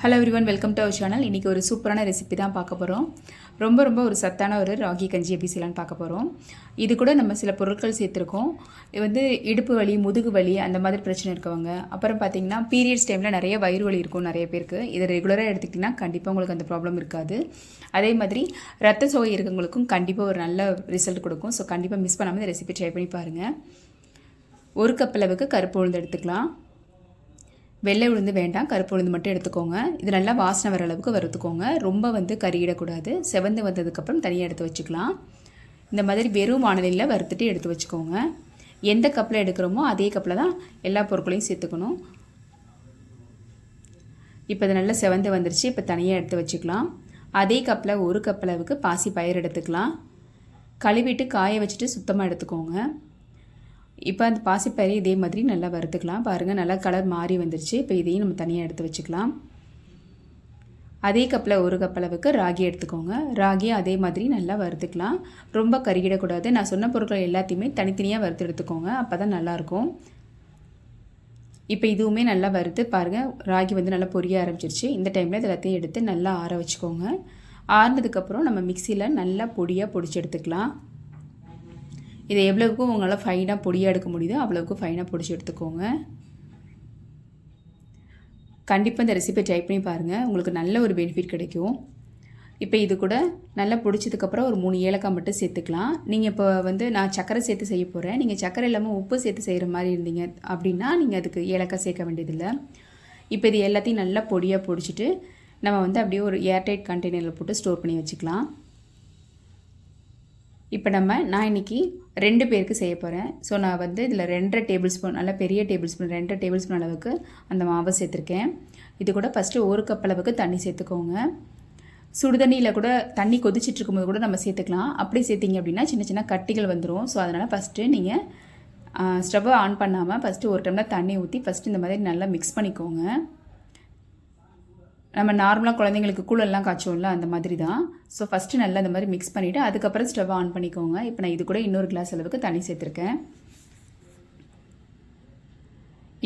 Hello everyone welcome to our channel இன்றைக்கி ஒரு சூப்பரான ரெசிபி தான் பார்க்க போகிறோம் ரொம்ப ரொம்ப ஒரு சத்தான ஒரு ராகி கஞ்சி எப்படி செய்யலான்னு பார்க்க போகிறோம் இது கூட நம்ம சில பொருட்கள் சேர்த்துருக்கோம். இது வந்து இடுப்பு வலி முதுகு வலி அந்த மாதிரி பிரச்சனை இருக்கவங்க. அப்புறம் பார்த்தீங்கன்னா பீரியட்ஸ் டைமில் நிறைய வயிறு வலி இருக்கும் நிறைய பேருக்கு. இதை ரெகுலராக எடுத்துக்கிட்டிங்கன்னா கண்டிப்பாக உங்களுக்கு அந்த ப்ராப்ளம் இருக்காது. அதே மாதிரி ரத்த சோகை இருக்கவங்களுக்கும் கண்டிப்பாக ஒரு நல்ல ரிசல்ட் கொடுக்கும். ஸோ கண்டிப்பாக மிஸ் பண்ணாமல் இந்த ரெசிபி ட்ரை பண்ணி பாருங்கள் ஒரு கப் அளவுக்கு கருப்பு உளுந்து எடுத்துக்கலாம். வெள்ளை உளுந்து வேண்டாம் கருப்பு உளுந்து மட்டும் எடுத்துக்கோங்க. இது நல்லா வாசனை வர அளவுக்கு வறுத்துக்கோங்க. ரொம்ப வந்து கறியிடக்கூடாது செவந்து வந்ததுக்கப்புறம் தனியாக எடுத்து வச்சுக்கலாம். இந்த மாதிரி வெறும் வானலியில் வறுத்துட்டு எடுத்து வச்சுக்கோங்க. எந்த கப்பில் எடுக்கிறோமோ அதே கப்பில் தான் எல்லா பொருட்களையும் சேர்த்துக்கணும். இப்போ இது நல்லா செவந்து வந்துருச்சு. இப்போ தனியாக எடுத்து வச்சுக்கலாம். அதே கப்பில் ஒரு கப் அளவுக்கு பாசி பயிர் எடுத்துக்கலாம். கழுவிட்டு காய வச்சுட்டு சுத்தமாக எடுத்துக்கோங்க. இப்போ அந்த பாசிப்பயிரை இதே மாதிரி நல்லா வறுத்துக்கலாம். பாருங்கள் நல்லா கலர் மாறி வந்துருச்சு. இப்போ இதையும் நம்ம தனியாக எடுத்து வச்சுக்கலாம். அதே கப்பில் ஒரு கப் அளவுக்கு ராகி எடுத்துக்கோங்க. ராகியும் அதே மாதிரி நல்லா வறுத்துக்கலாம். ரொம்ப கருகிடக்கூடாது. நான் சொன்ன பொருட்கள் எல்லாத்தையுமே தனித்தனியாக வறுத்து எடுத்துக்கோங்க. அப்போ தான் நல்லாயிருக்கும். இப்போ இதுவுமே நல்லா வறுத்து பாருங்கள் ராகி வந்து நல்லா பொரிய ஆரம்பிச்சிருச்சு. இந்த டைமில் இது எல்லாத்தையும் எடுத்து நல்லா ஆற வச்சுக்கோங்க. ஆறுனதுக்கப்புறம் நம்ம மிக்சியில் நல்லா பொடியாக பொடிச்சு எடுத்துக்கலாம். இதை எவ்வளவுக்கு உங்களால் ஃபைனாக பொடியாக எடுக்க முடியுதோ அவ்வளவுக்கு ஃபைனாக பொடிச்சு எடுத்துக்கோங்க. கண்டிப்பாக இந்த ரெசிபி ட்ரை பண்ணி பாருங்கள் உங்களுக்கு நல்ல ஒரு பெனிஃபிட் கிடைக்கும். இப்போ இது கூட நல்லா பிடிச்சதுக்கப்புறம் ஒரு மூணு ஏலக்காய் மட்டும் சேர்த்துக்கலாம். நீங்கள் இப்போ வந்து நான் சக்கரை சேர்த்து செய்ய போகிறேன் நீங்கள் சக்கரை இல்லாமல் உப்பு சேர்த்து செய்கிற மாதிரி இருந்தீங்க அப்படின்னா நீங்கள் அதுக்கு ஏலக்காய் சேர்க்க வேண்டியதில்லை. இப்போ இது எல்லாத்தையும் நல்லா பொடியாக பொடிச்சிட்டு நம்ம வந்து அப்படியே ஒரு ஏர்டைட் கண்டெய்னரில் போட்டு ஸ்டோர் பண்ணி வச்சுக்கலாம். இப்போ நம்ம நான் இன்றைக்கி ரெண்டு பேருக்கு செய்ய போகிறேன் ஸோ நான் வந்து இதில் ரெண்டரை டேபிள் ஸ்பூன் நல்ல பெரிய டேபிள் ஸ்பூன் ரெண்டரை டேபிள் ஸ்பூன் அளவுக்கு அந்த மாவை சேர்த்துருக்கேன். இது கூட ஃபஸ்ட்டு ஒரு கப் அளவுக்கு தண்ணி சேர்த்துக்கோங்க. சுடுதண்ணியில் கூட தண்ணி கொதிச்சுட்டு இருக்கும்போது கூட நம்ம சேர்த்துக்கலாம். அப்படி சேர்த்திங்க அப்படின்னா சின்ன சின்ன கட்டிகள் வந்துடும் ஸோ அதனால் ஃபஸ்ட்டு நீங்கள் ஸ்டவ்வை ஆன் பண்ணாமல் ஃபஸ்ட்டு ஒரு டம்ளர் தண்ணி ஊற்றி ஃபஸ்ட்டு இந்த மாதிரி நல்லா மிக்ஸ் பண்ணிக்கோங்க. நம்ம நார்மலாக குழந்தைங்களுக்கு கூழெல்லாம் காய்ச்சோம்ல அந்த மாதிரி தான் ஸோ ஃபஸ்ட்டு நல்லா இந்த மாதிரி மிக்ஸ் பண்ணிவிட்டு அதுக்கப்புறம் ஸ்டவ் ஆன் பண்ணிக்கோங்க. இப்போ நான் இது கூட இன்னொரு கிளாஸ் அளவுக்கு தண்ணி சேர்த்துருக்கேன்.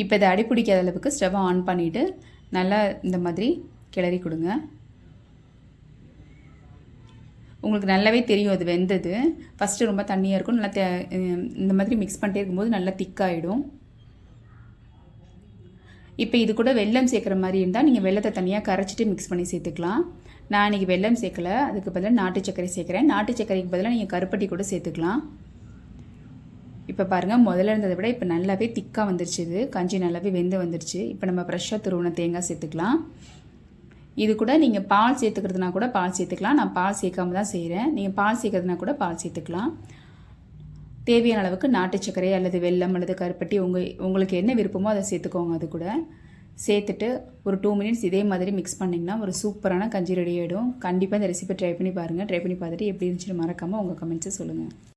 இப்போ இதை அடிப்பிடிக்காத அளவுக்கு ஸ்டவ் ஆன் பண்ணிவிட்டு நல்லா இந்த மாதிரி கிளறி கொடுங்க. உங்களுக்கு நல்லாவே தெரியும் அது வெந்தது. ஃபஸ்ட்டு ரொம்ப தண்ணியாக இருக்கும் நல்லா இந்த மாதிரி மிக்ஸ் பண்ணிட்டே இருக்கும்போது நல்லா திக்காகிடும் இப்போ இது கூட வெல்லம் சேர்க்குற மாதிரி இருந்தால் நீங்கள் வெள்ளத்தை தனியாக கரைச்சிட்டு மிக்ஸ் பண்ணி சேர்த்துக்கலாம். நான் இன்றைக்கி வெல்லம் சேர்க்கலை அதுக்கு பதிலாக நாட்டு சர்க்கரை சேர்க்குறேன். நாட்டு சர்க்கரைக்கு பதிலாக நீங்கள் கருப்பட்டி கூட சேர்த்துக்கலாம். இப்போ பாருங்கள் முதல்ல இருந்ததை விட இப்போ நல்லாவே திக்காக வந்துருச்சு இது. கஞ்சி நல்லாவே வெந்து வந்துருச்சு. இப்போ நம்ம ஃப்ரெஷ்ஷாக துருவன தேங்காய் சேர்த்துக்கலாம். இது கூட நீங்கள் பால் சேர்த்துக்கிறதுனா கூட பால் சேர்த்துக்கலாம். நான் பால் சேர்க்காம தான் செய்கிறேன் நீங்கள் பால் சேர்க்கறதுனா கூட பால் சேர்த்துக்கலாம். தேவையான அளவுக்கு நாட்டு சர்க்கரை அல்லது வெல்லம் அல்லது கருப்பட்டி உங்கள் உங்களுக்கு என்ன விருப்பமோ அதை சேர்த்துக்கோங்க அது கூட. சேர்த்துட்டு ஒரு டூ மினிட்ஸ் இதே மாதிரி மிக்ஸ் பண்ணிங்கன்னா ஒரு சூப்பரான கஞ்சி ரெடி ஆகிடும் கண்டிப்பாக இந்த ரெசிபி ட்ரை பண்ணி பாருங்கள் ட்ரை பண்ணி பார்த்துட்டு எப்படி இருந்துச்சுன்னு மறக்காமல் உங்கள் கமெண்ட்ஸை சொல்லுங்கள்